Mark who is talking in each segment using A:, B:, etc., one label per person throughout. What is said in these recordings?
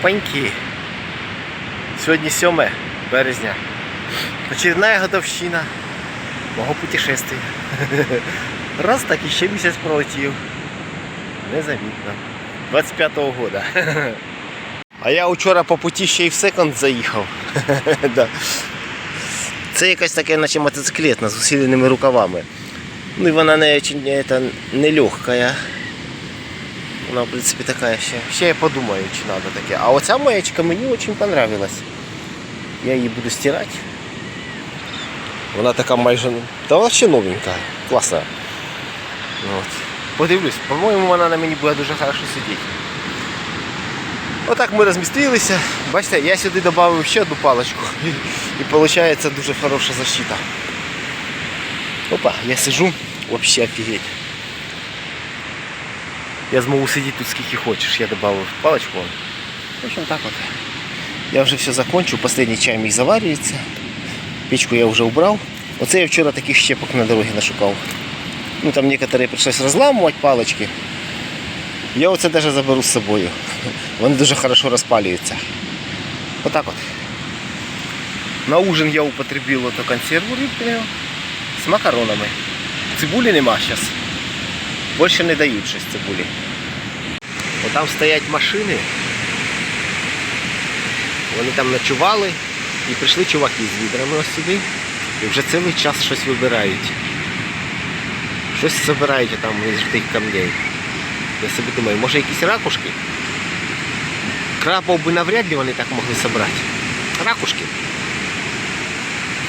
A: Опаньки. Сьогодні 7 березня. Очередная годовщина мого путешествия. Раз так і ще місяць пролетів. Незамітно. 25-го года. А я вчора по путі ще й в секонд заїхав. Це якась таке, наче мотоциклетна з усиленими рукавами. Ну і вона не, это, не легкая. Вона, в принципі, така ще. Ще я подумаю, чи треба таке. А оця маєчка мені дуже понравилась. Я її буду стирати. Вона така майже. Та вона ще новенька. Класна. От. Подивлюсь, по-моєму, вона на мені буде дуже хорошо сидіти. Отак ми розмістилися. Бачите, я сюди додав ще одну паличку. І виходить дуже хороша защита. Опа, я сижу, вообще офигеть. Я змогу сидіти тут скільки хочеш. Я додав паличку. вон. В общем, так от. Я вже все закончу, последній чай мій заварюється. Печку я вже убрав. Оце я вчора таких щепок на дорогі нашукав. Ну там некоторые пришлось розламувати палички. Я оце навіть заберу з собою. Вони дуже хорошо розпалюються. Отак от. На ужин я употребил эту консерву рыбную з макаронами. Цибулі нема зараз. Більше не дають щось цибулі. От там стоять машини. Вони там ночували і прийшли чуваки з відрами ось сюди. І вже цілий час щось вибирають. Щось забирають там із тих камней. Я собі думаю, може якісь ракушки? Крабов би навряд ли вони так могли зібрати. Ракушки.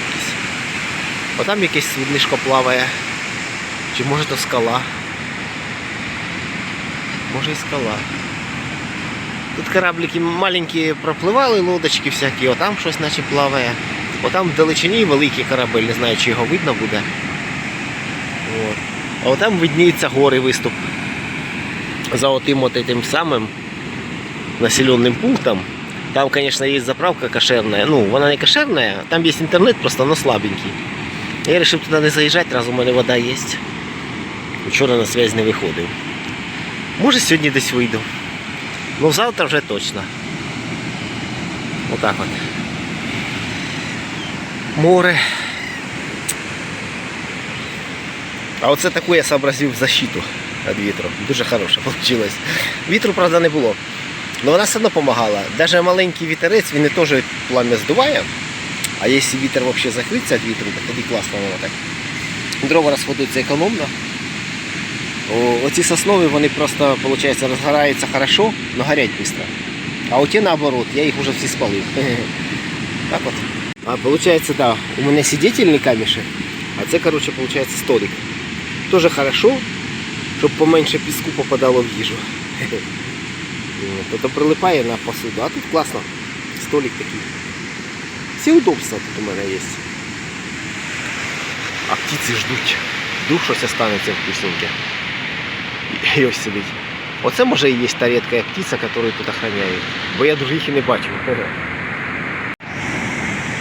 A: Якісь. Отам якесь суднишко плаває. Чи може то скала? Може і скала. Тут кораблики маленькі пропливали, лодочки всякі, отам щось наче плаває. Отам в далечині великий корабель, не знаю, чи його видно буде. От. А отам видніються гори виступ. За отим от этим самим населенным пунктом. Там, конечно, есть заправка кошерная. Ну, вона не кошерная, там есть интернет, просто но слабенький. Я вирішив туди не заїжджати, раз у мене вода є. Вчора на связь не виходив. Може сьогодні десь вийду. Ну завтра вже точно. Отак от. Море. А оце таку я сообразив защиту від вітру. Дуже хороша вийшла. Вітру, правда, не було. Але вона все одно допомагала. Навіть маленький вітерець, він не теж пламя здуває. А якщо вітер взагалі закриться від вітру, то тоді класно воно так. Дрова розходуються економно. Оці соснові вони просто, виходить, розгораються хорошо, але горять швидко. А оті наоборот, я їх вже всі спалив. Так от. А виходить, да, у мене сидительний камішек, а це, короче, виходить, столик. Тоже хорошо, щоб поменше піску попадало в їжу. То прилипає на посуду, а тут класно. Столик такий. Всі удобства тут у мене є. А птиці ждуть. Вдруг щось останеться вкусненьке. І ось сидить. Оце може і є та рідка птиця, яку тут охороняють. Бо я дуже їх і не бачу.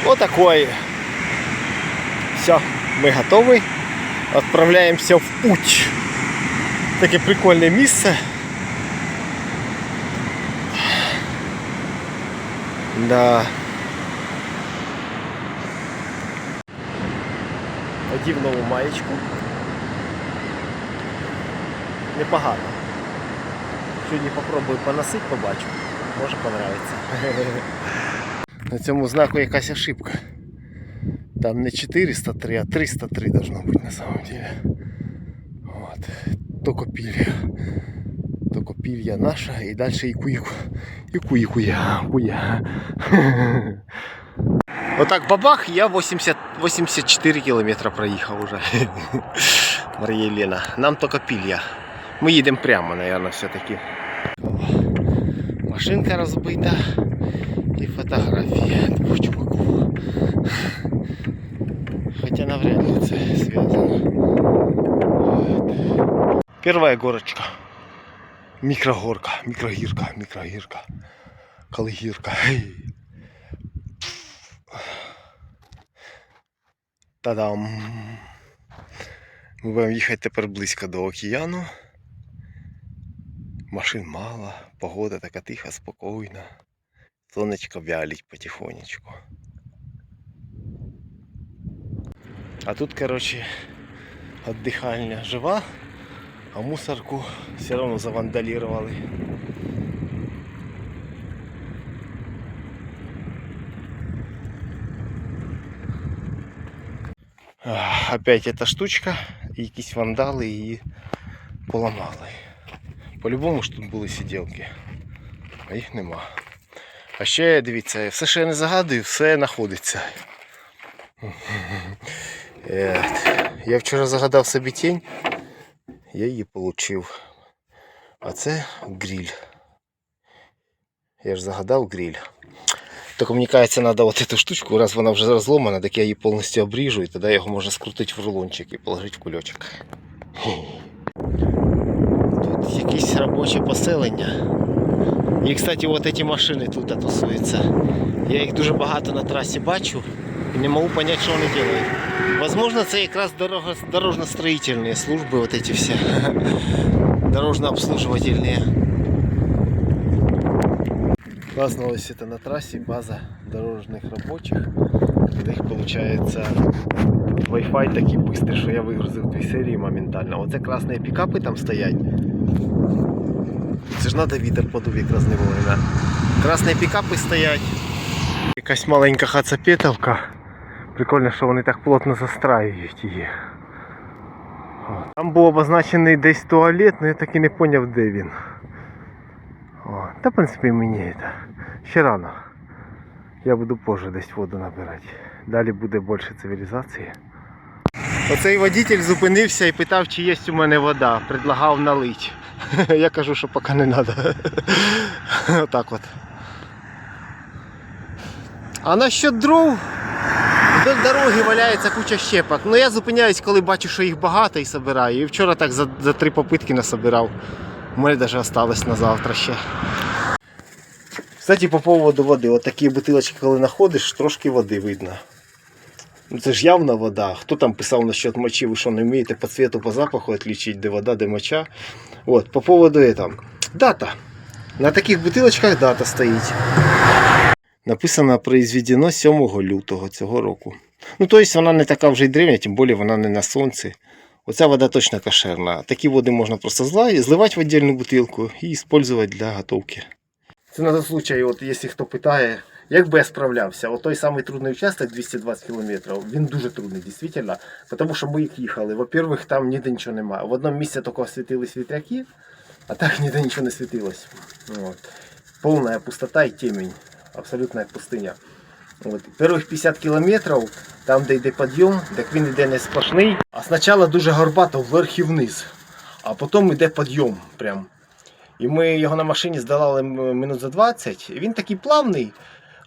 A: Отакой. Все, ми готові. Отправляємося в путь. Таке прикольне місце. Да. Одів нову маєчку. Непогано. Сьогодні попробую поносити, побачу. Може понравиться. На цьому знаку якась ошибка. Там не 403, а 303 должно быть на самом деле. Вот. Токопілья. Токопілья наша і далі і куїку. І куїкуя. Куя. Отак бабах, я 80, 84 кілометра проїхав уже. Марія Єлена. Нам Токопілья. Ми їдемо прямо, наверное, все-таки. Машинка розбита. І фотографія двох чуваків. Хотя навряд ли це зв'язано. Первая горочка. Микрогорка, микрогирка, микрогирка. Калигирка. Эй. Та-дам. Ми будемо їхати тепер близько до океану. Машин мало, погода така тиха, спокійна. Сонечко вялить потихонечку. А тут, короче, отдыхальня жива, а мусорку все равно завандалировали. Опять эта штучка, якісь вандали її поламали. По-любому ж тут були сиділки, а їх нема. А ще дивіться, все, що я не загадую, все знаходиться. Е, Я вчора загадав собі тінь, я її отримав. А це гриль. Я ж загадав гриль. Тільки мені кажеться, треба от цю штучку, раз вона вже розломана, так я її повністю обріжу і тоді його можна скрутити в рулончик і положити в кульочок Тут якесь робоче поселення. І, кстати, от ці машини тут тусуються. Я їх дуже багато на трасі бачу і не можу зрозуміти, що вони роблять. Возможно, це якраз дорого, дорожно-строительные служби, вот эти все. Дорожно-обслуживательные. Праздновалось это на трассе, база дорожных рабочих. Когда их получается Wi-Fi такий быстрый, що я вигрузив дві серії моментально. Оце красні пікапи там стоять. Це ж треба вітер подув якраз не вовремя. Красні пікапи стоять. Якась маленька хацапетовка. Прикольно, що вони так плотно застраюють її. О, Там був обозначений десь туалет, але я так і не зрозумів, де він. О, та в принципі мені це. Ще рано. Я буду позже десь воду набирати. Далі буде більше цивілізації. Оцей водитель зупинився і питав, чи є у мене вода. Предлагав налити. Я кажу, що поки не треба. Отак от. А насчет дров, вдоль дороги валяється куча щепок. Ну я зупиняюсь, коли бачу, що їх багато і собираю. І вчора так за, за три попитки насобирав. У мене навіть осталось на завтра ще. Кстати, по поводу води. От такі бутилочки, коли знаходиш, трошки води видно. Ну це ж явна вода. Хто там писав насчет мочі, ви що не вмієте по цвету, по запаху відлічити, де вода, де моча. От, по поводу этого. Дата. На таких бутилочках дата стоїть. Написано произведено 7 лютого цього року. Ну, тобто вона не така вже й древня, тим більше вона не на сонці. Оця вода точно кошерна. Такі води можна просто зливати в віддільну бутилку і використовувати для готовки. Це на случай, от якщо хто питає, як би я справлявся, от той самий трудний участок 220 км, він дуже трудний, дійсно, тому що ми їх їхали. Во-первых, там ніде нічого немає. В одному місці тільки світились вітряки, а так ніде нічого не світилось. От. Повна пустота і темень. Абсолютна пустиня. От. Перших 50 кілометрів, там де йде підйом, так він йде не сплошний, а спочатку дуже горбато вверх і вниз, а потім йде підйом. Прям. І ми його на машині здолали минут за 20. І він такий плавний.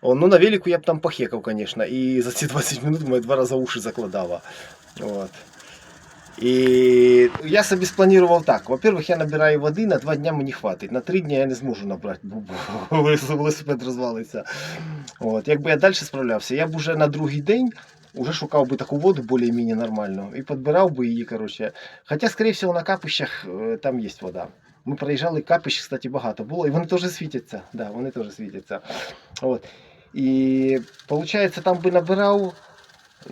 A: Ну на велику я б там похекав, звісно. І за ці 20 минут мене два рази уші закладало. От. І я собі спланував так. Во-первых, я набираю води, на два дня мені хватить. На три дні я не зможу набрати, бо велосипед розвалиться. От. Якби я далі справлявся, я б уже на другий день уже шукав би таку воду більш-менш нормальну і підбирав би її. Коротше. Хоча, скоріше всього, на капищах е, там є вода. Ми проїжджали капищ, кстати, багато було, і вони теж світяться. Да, вони теж світяться. От. І виходить, там би набирав,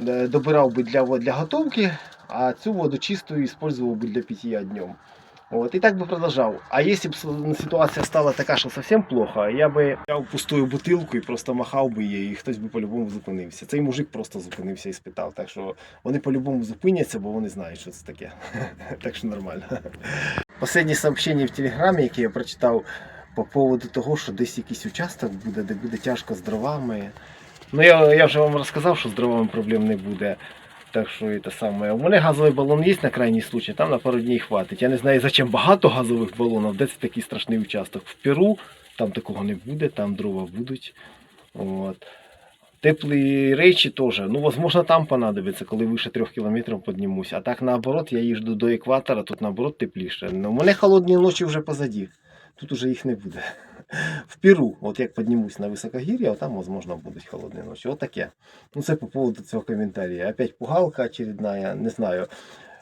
A: е, добирав би для, во- для готовки, а цю воду чистую использовал бы для питья днем. Вот, и так бы продолжал. А если бы ситуация стала така, що совсем плохо, я би взяв пустую бутилку і просто махав би її, і хтось би по-любому зупинився. Цей мужик просто зупинився і спитав. Так що вони по-любому зупиняться, бо вони знають, що це таке. так що нормально. Останнє сообщення в Телеграмі, яке я прочитав по поводу того, що десь якийсь участок буде, де буде тяжко з дровами. Ну я, я вже вам розказав, що з дровами проблем не буде. Так що це саме. У мене газовий балон є на крайній случай, там на пару днів хватить. Я не знаю, зачем багато газових балонів, де це такий страшний участок. В Перу там такого не буде, там дрова будуть. От. Теплі речі теж. Ну, возможно, там понадобиться, коли вище 3 кілометрів піднімусь. А так наоборот, я їжджу до екватора, тут наоборот тепліше. Ну, у мене холодні ночі вже позаді. Тут уже їх не буде. В Перу, от як піднімусь на високогір'я, там, можливо, будуть холодні ночі. От. Ну, це по поводу цього коментаря. Опять пугалка очередна, не знаю.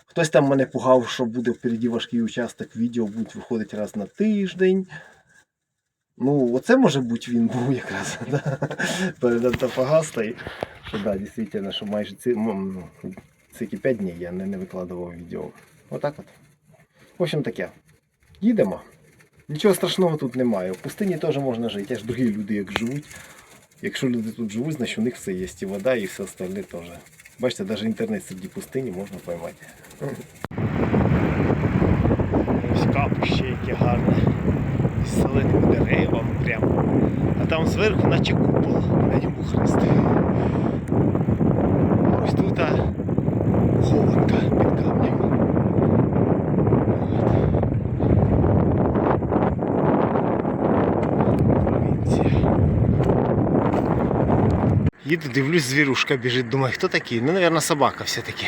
A: Хтось там мене пугав, що буде впереді важкий участок, відео будуть виходити раз на тиждень. Ну, оце може бути він був якраз. Да? Перед Антофагастою. Да, дійсно, що майже ці, ці 5 днів я не, не викладував відео. Отак от. В общем таке. Їдемо. Нічого страшного тут немає. В пустині теж можна жити. Я ж другі люди як живуть. Якщо люди тут живуть, значить у них все є. І вода, і все остальне теж. Бачите, навіть інтернет серед пустині можна поймати. Ось капуще яке гарне. З зеленими деревами прямо. А там зверху наче купол, на ньому хрест. Їду, дивлюсь, звірушка біжить. Думаю, хто такий? Ну, мабуть, собака все-таки.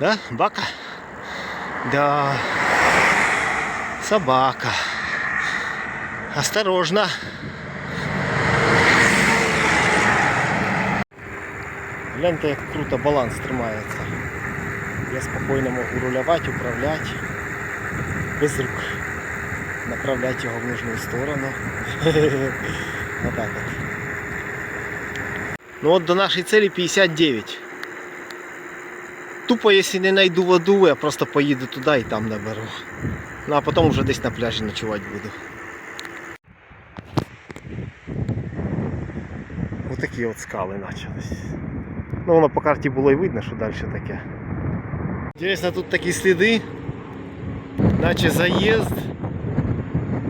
A: Да? Бака? Да. Собака. Осторожно. Гляньте, як круто баланс тримається. Я спокійно можу рулювати, управляти. Без рук. Направляти його в нужну сторону. Отак от. Ну от до нашої цілі 59. Тупо, якщо не знайду воду, я просто поїду туди і там наберу. Ну а потім вже десь на пляжі ночувати буду. Ось такі от скали почались. Ну воно по карті було і видно, що далі таке. Інтересно, тут такі сліди, наче заїзд,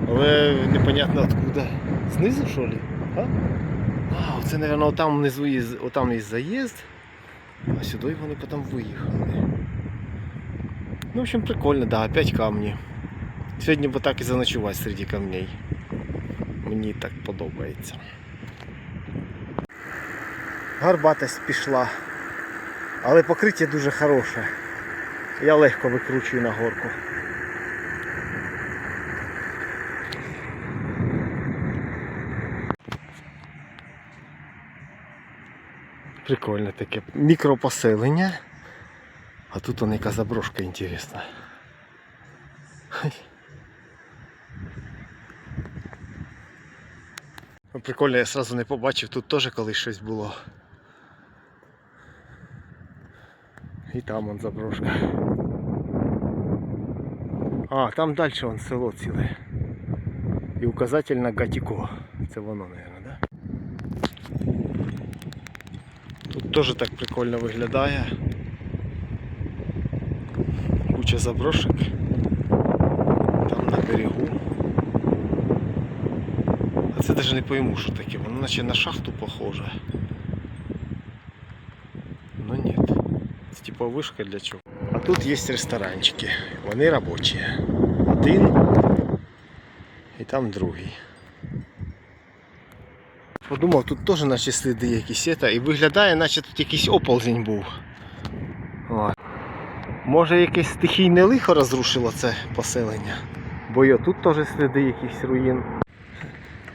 A: але непонятно откуда. Знизу що ли? А? А, оце, мабуть, там внизу є, отам є заїзд, а сюди вони потім виїхали. Ну, в общем, прикольно, да, опять камні. Сьогодні би так і заночувати серед камней. Мені так подобається. Гарбатость пішла. Але покриття дуже хороше. Я легко викручую на горку. Прикольне таке мікропоселення. А тут вона яка заброшка інтересна. Ну, Прикольно, я сразу не побачив, тут теж колись щось було. І там вон заброшка. А, там далі вон село ціле. І указатель на Гатіко. Це воно, мабуть, да? Тут теж так прикольно виглядає. Куча заброшек. Там на берегу. А це навіть не пойму, що таке. Воно наче на шахту похоже. Ну ні. Це типа вишка для чого. А тут є ресторанчики. Вони робочі. Один і там другий. Подумав, тут теж наче сліди якісь є, і виглядає, наче тут якийсь оползень був. О. Може якесь стихійне лихо розрушило це поселення. Бо йо, тут теж сліди якихось руїн.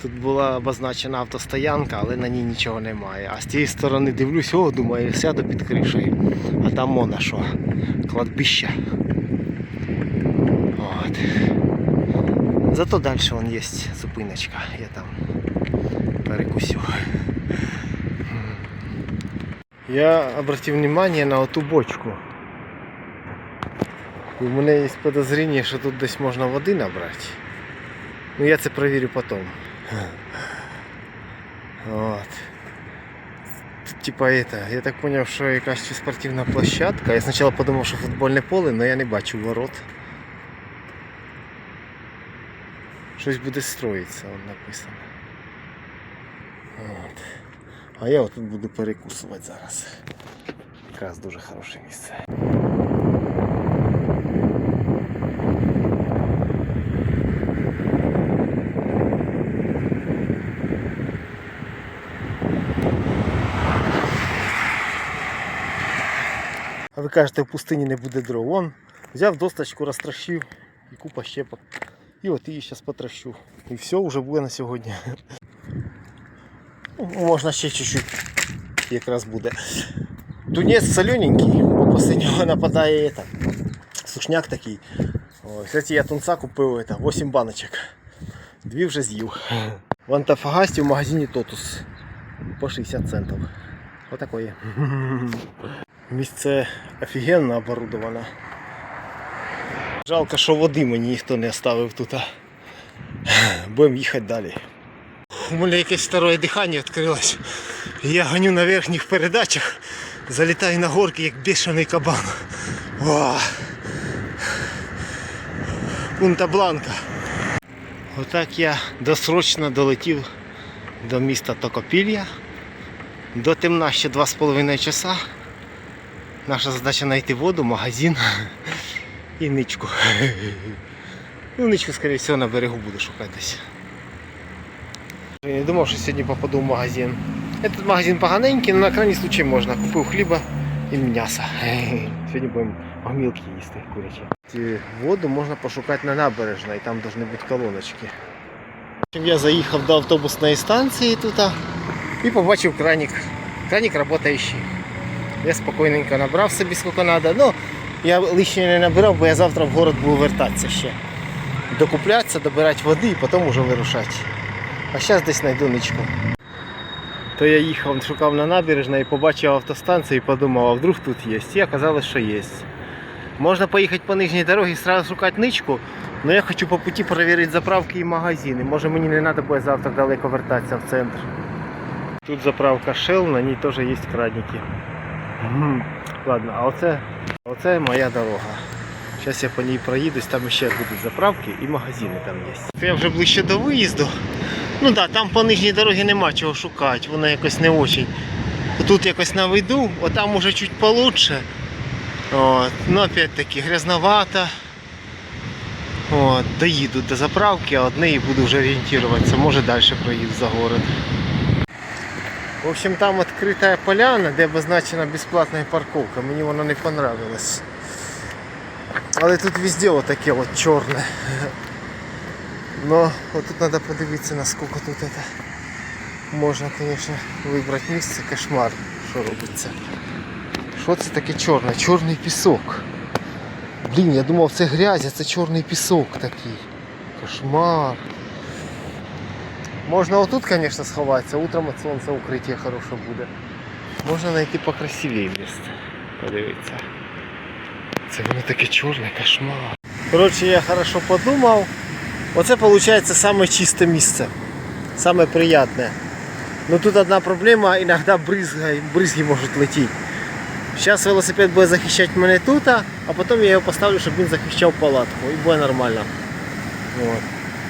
A: Тут була обозначена автостоянка, але на ній нічого немає. А з тієї сторони дивлюсь, о, думаю, сяду під кришею. А там вона що? Кладбище. От. Зато далі вон є зупиночка. Я там перекусю. Я обратив внимание на оту бочку. В мене є подозріння, що тут десь можна води набрати. Ну я це перевірю потім. Вот. Типа это, я так понял, що якась спортивна площадка. Я спочатку подумав, що футбольне поле, але я не бачу ворот. Щось буде строїтися, написано. А я отут буду перекусувати зараз. Якраз дуже хороше місце. А ви кажете, в пустині не буде дров. Вон, взяв досточку, розтрощив і купа щепок. І от її зараз потрощу. І все вже буде на сьогодні. Ну, Можна ще чуть-чуть якраз буде. Тунець солененький, бо після нього нападає это, сушняк такий. Кстати, я тунца купив это, 8 баночок. Дві вже з'їв. В Антофагасті в магазині Тотус по 60 центів. Отакої. Місце офігенно оборудоване. Жалко, що води мені ніхто не оставив тут. Будемо їхати далі. У мене якесь второе дихання відкрилось. Я гоню на верхніх передачах, залітаю на горки, як бешений кабан. О! Пунта Бланка. Отак я досрочно долетів до міста Токопілля. До темна ще 2,5 часа. Наша задача знайти воду, магазин і ничку. Ну, ничку, скоріше всього, на берегу буду шукати десь. Я не думав, що сьогодні попаду в магазин. Этот магазин поганенький, але на крайній случай можна. Купив хліба і м'яса. Сьогодні будемо гомілки їсти курячі. Воду можна пошукати на набережній, там повинні бути колоночки. Я заїхав до автобусної станції тут і побачив краник. Краник працюючий. Я спокійненько набрав собі скільки треба. Ну, я лишнє не набирав, бо я завтра в город буду вертатися ще. Докуплятися, добирати води і потім вже вирушати. А зараз десь знайду ничку. То я їхав, шукав на набережній і побачив автостанцію і подумав, а вдруг тут є. І оказалось, що є. Можна поїхати по нижній дорозі і сразу шукати ничку, але я хочу по путі перевірити заправки і магазини. Може мені не треба буде завтра далеко вертатися в центр. Тут заправка Shell, на ній теж є крадники. Ладно, а оце, оце моя дорога. Зараз я по ній проїдусь, там ще будуть заправки і магазини там є. Я вже ближче до виїзду. Ну так, да, там по нижній дорозі нема чого шукати, воно якось не очень. Тут якось наведу, отам уже чуть получше. От. Ну опять-таки грязновато. От. Доїду до заправки, а одне і буду вже орієнтуватися. Може далі проїду за город. В общем, там відкрита поляна, де обозначена безплатна парковка. Мені вона не понравилась. Але тут везде отаке от чорне. Но вот тут надо подивитися, наскільки тут это можна, конечно, вибрати місце. Кошмар, що робиться. Що це таке чорне? Чорний пісок. Блін, я думав це грязь, а це чорний пісок такий. Кошмар. Можна отут, конечно, сховатися, утром від сонця укриття хороше буде. Можна знайти покрасивее місце. Подивитися. Це воно таке чорне, кошмар. Коротше, я хорошо подумав. Оце виходить саме чисте місце. Саме приятне. Ну тут одна проблема, іноді бризги, бризги можуть летіти. Зараз велосипед буде захищати мене тут, а потім я його поставлю, щоб він захищав палатку і буде нормально. От.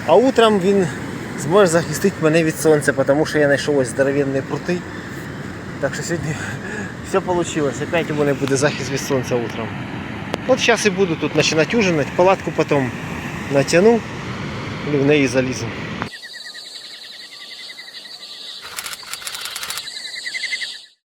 A: А утром він зможе захистити мене від сонця, тому що я знайшов ось здоровенні прути. Так що сьогодні все вийшло. Опять у мене буде захист від сонця утром. От зараз і буду тут починати ужинати, палатку потім натягну в неї залізу.